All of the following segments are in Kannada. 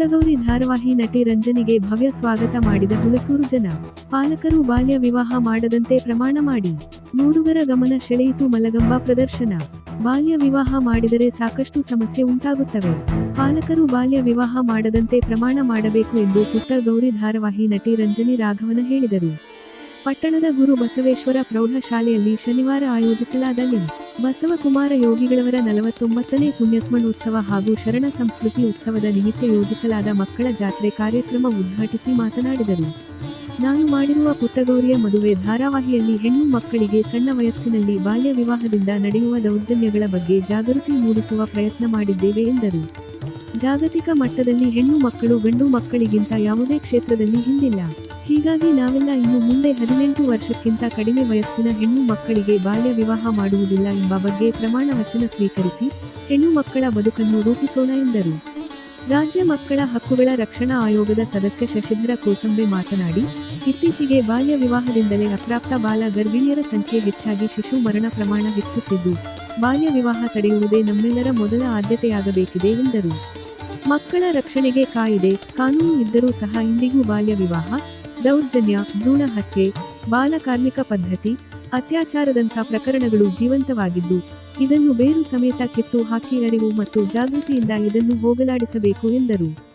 ಪುಟ್ಟಗೌರಿ ಧಾರಾವಾಹಿ ನಟಿ ರಂಜನಿಗೆ ಭವ್ಯ ಸ್ವಾಗತ ಮಾಡಿದ ಹುಲಸೂರು ಜನ. ಪಾಲಕರು ಬಾಲ್ಯ ವಿವಾಹ ಮಾಡದಂತೆ ಪ್ರಮಾಣ ಮಾಡಿ. ನೋಡುಗರ ಗಮನ ಸೆಳೆಯಿತು ಮಲಗಂಬ ಪ್ರದರ್ಶನ. ಬಾಲ್ಯ ವಿವಾಹ ಮಾಡಿದರೆ ಸಾಕಷ್ಟು ಸಮಸ್ಯೆ ಉಂಟಾಗುತ್ತವೆ. ಪಾಲಕರು ಬಾಲ್ಯ ವಿವಾಹ ಮಾಡದಂತೆ ಪ್ರಮಾಣ ಮಾಡಬೇಕು ಎಂದು ಪುಟ್ಟ ಗೌರಿ ಧಾರಾವಾಹಿ ನಟಿ ರಂಜನಿ ರಾಘವನ ಹೇಳಿದರು. ಪಟ್ಟಣದ ಗುರು ಬಸವೇಶ್ವರ ಪ್ರೌಢಶಾಲೆಯಲ್ಲಿ ಶನಿವಾರ ಆಯೋಜಿಸಲಾದ ಲಿಂ ಬಸವಕುಮಾರ ಯೋಗಿಗಳವರ ನಲವತ್ತೊಂಬತ್ತನೇ ಪುಣ್ಯಸ್ಮರಣೋತ್ಸವ ಹಾಗೂ ಶರಣ ಸಂಸ್ಕೃತಿ ಉತ್ಸವದ ನಿಮಿತ್ತ ಯೋಜಿಸಲಾದ ಮಕ್ಕಳ ಜಾತ್ರೆ ಕಾರ್ಯಕ್ರಮ ಉದ್ಘಾಟಿಸಿ ಮಾತನಾಡಿದರು. ನಾನು ಮಾಡಿರುವ ಪುಟ್ಟಗೌರಿಯ ಮದುವೆ ಧಾರಾವಾಹಿಯಲ್ಲಿ ಹೆಣ್ಣು ಮಕ್ಕಳಿಗೆ ಸಣ್ಣ ವಯಸ್ಸಿನಲ್ಲಿ ಬಾಲ್ಯ ವಿವಾಹದಿಂದ ನಡೆಯುವ ದೌರ್ಜನ್ಯಗಳ ಬಗ್ಗೆ ಜಾಗೃತಿ ಮೂಡಿಸುವ ಪ್ರಯತ್ನ ಮಾಡಿದ್ದೇವೆ ಎಂದರು. ಜಾಗತಿಕ ಮಟ್ಟದಲ್ಲಿ ಹೆಣ್ಣು ಮಕ್ಕಳು ಗಂಡು ಮಕ್ಕಳಿಗಿಂತ ಯಾವುದೇ ಕ್ಷೇತ್ರದಲ್ಲಿ ಹಿಂದಿಲ್ಲ. ಹೀಗಾಗಿ ನಾವೆಲ್ಲ ಇನ್ನು ಮುಂದೆ ಹದಿನೆಂಟು ವರ್ಷಕ್ಕಿಂತ ಕಡಿಮೆ ವಯಸ್ಸಿನ ಹೆಣ್ಣು ಮಕ್ಕಳಿಗೆ ಬಾಲ್ಯ ವಿವಾಹ ಮಾಡುವುದಿಲ್ಲ ಎಂಬ ಬಗ್ಗೆ ಪ್ರಮಾಣ ವಚನ ಸ್ವೀಕರಿಸಿ ಹೆಣ್ಣು ಮಕ್ಕಳ ಬದುಕನ್ನು ರೂಪಿಸೋಣ ಎಂದರು. ರಾಜ್ಯ ಮಕ್ಕಳ ಹಕ್ಕುಗಳ ರಕ್ಷಣಾ ಆಯೋಗದ ಸದಸ್ಯ ಶಶಿಧರ ಕೋಸಂಬೆ ಮಾತನಾಡಿ, ಇತ್ತೀಚೆಗೆ ಬಾಲ್ಯ ವಿವಾಹದಿಂದಲೇ ಅಪ್ರಾಪ್ತ ಬಾಲ ಗರ್ಭಿಣಿಯರ ಸಂಖ್ಯೆ ಹೆಚ್ಚಾಗಿ ಶಿಶು ಮರಣ ಪ್ರಮಾಣ ಹೆಚ್ಚುತ್ತಿದ್ದು, ಬಾಲ್ಯ ವಿವಾಹ ತಡೆಯುವುದೇ ನಮ್ಮೆಲ್ಲರ ಮೊದಲ ಆದ್ಯತೆಯಾಗಬೇಕಿದೆ ಎಂದರು. ಮಕ್ಕಳ ರಕ್ಷಣೆಗೆ ಕಾಯಿದೆ, ಕಾನೂನು ಇದ್ದರೂ ಸಹ ಇಂದಿಗೂ ಬಾಲ್ಯ ವಿವಾಹ ದೌರ್ಜನ್ಯ, ಭ್ರೂಣ ಹತ್ಯೆ, ಬಾಲ ಕಾರ್ಮಿಕ ಪದ್ಧತಿ, ಅತ್ಯಾಚಾರದಂಥ ಪ್ರಕರಣಗಳು ಜೀವಂತವಾಗಿದ್ದು, ಇದನ್ನು ಬೇರು ಸಮೇತ ಕಿತ್ತು ಹಾಕಿ ಅರಿವು ಮತ್ತು ಜಾಗೃತಿಯಿಂದ ಇದನ್ನು ಹೋಗಲಾಡಿಸಬೇಕು ಎಂದರು.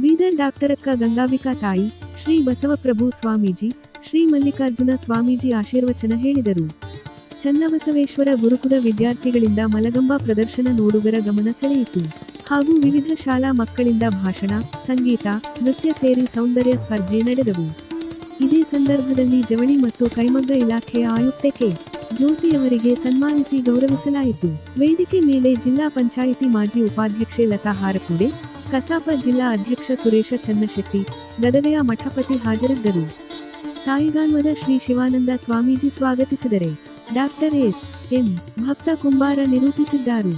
ಬೀದರ್ ಡಾಕ್ಟರಕ್ಕ ಗಂಗಾಂಬಿಕಾ ತಾಯಿ, ಶ್ರೀ ಬಸವಪ್ರಭು ಸ್ವಾಮೀಜಿ, ಶ್ರೀ ಮಲ್ಲಿಕಾರ್ಜುನ ಸ್ವಾಮೀಜಿ ಆಶೀರ್ವಚನ ಹೇಳಿದರು. ಚನ್ನಬಸವೇಶ್ವರ ಗುರುಕುಲ ವಿದ್ಯಾರ್ಥಿಗಳಿಂದ ಮಲಗಂಬ ಪ್ರದರ್ಶನ ನೋಡುಗರ ಗಮನ ಸೆಳೆಯಿತು. ಹಾಗೂ ವಿವಿಧ ಶಾಲಾ ಮಕ್ಕಳಿಂದ ಭಾಷಣ, ಸಂಗೀತ, ನೃತ್ಯ ಸೇರಿ ಸೌಂದರ್ಯ ಸ್ಪರ್ಧೆ ನಡೆದವು. ಇದೇ ಸಂದರ್ಭದಲ್ಲಿ ಜವಳಿ ಮತ್ತು ಕೈಮಗ್ಗ ಇಲಾಖೆಯ ಆಯುಕ್ತೆ ಕೆ. ಜ್ಯೋತಿಯವರಿಗೆ ಸನ್ಮಾನಿಸಿ ಗೌರವಿಸಲಾಯಿತು. ವೇದಿಕೆ ಮೇಲೆ ಜಿಲ್ಲಾ ಪಂಚಾಯಿತಿ ಮಾಜಿ ಉಪಾಧ್ಯಕ್ಷೆ ಲತಾ ಹಾರಕುಡೆ ಕಸಾಪ ಜಿಲ್ಲಾ ಅಧ್ಯಕ್ಷ ಸುರೇಶ ಚನ್ನಶೆಟ್ಟಿ, ಗದಗೆಯ ಮಠಪತಿ ಹಾಜರಿದ್ದರು. ಸಾಯಿಗಾನ್ವದ Shri Shivananda Swamiji ಸ್ವಾಗತಿಸಿದರೆ. Doctor S. M. Bhakta Kumbara ನಿರೂಪಿಸಿದ್ದಾರೆ.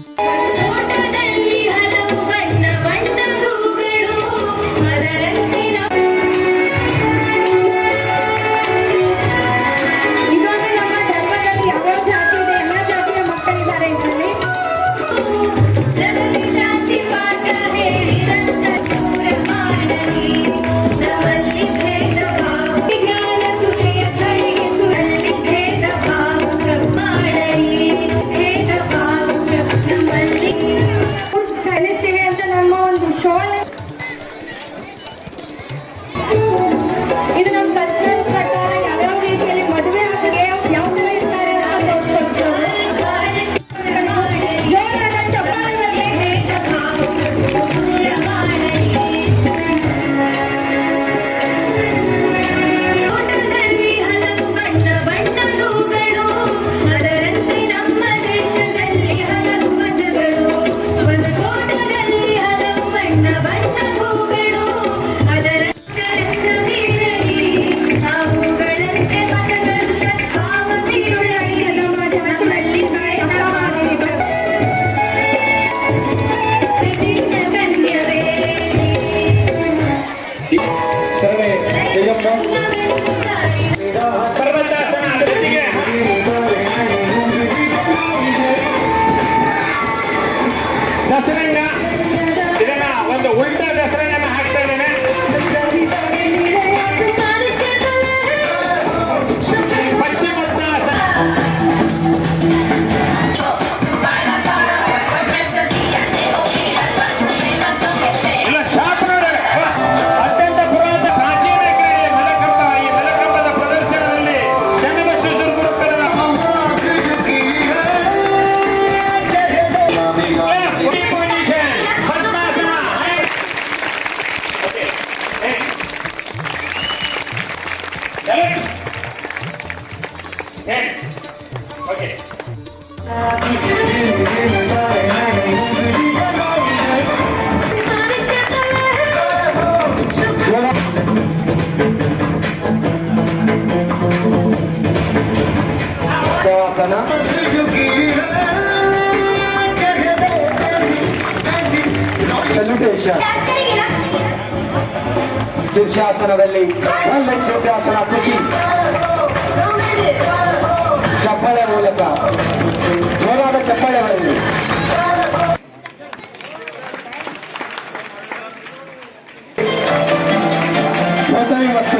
10. Okay. Salutation. ಶೀರ್ಷಾಸನದಲ್ಲಿ ಒಂದು ಶೀರ್ಷಾಸನ ಕುಚಿ చెప్పలే మూలక. మూలాక చెప్పలే వెళ్ళి ಮತ್ತು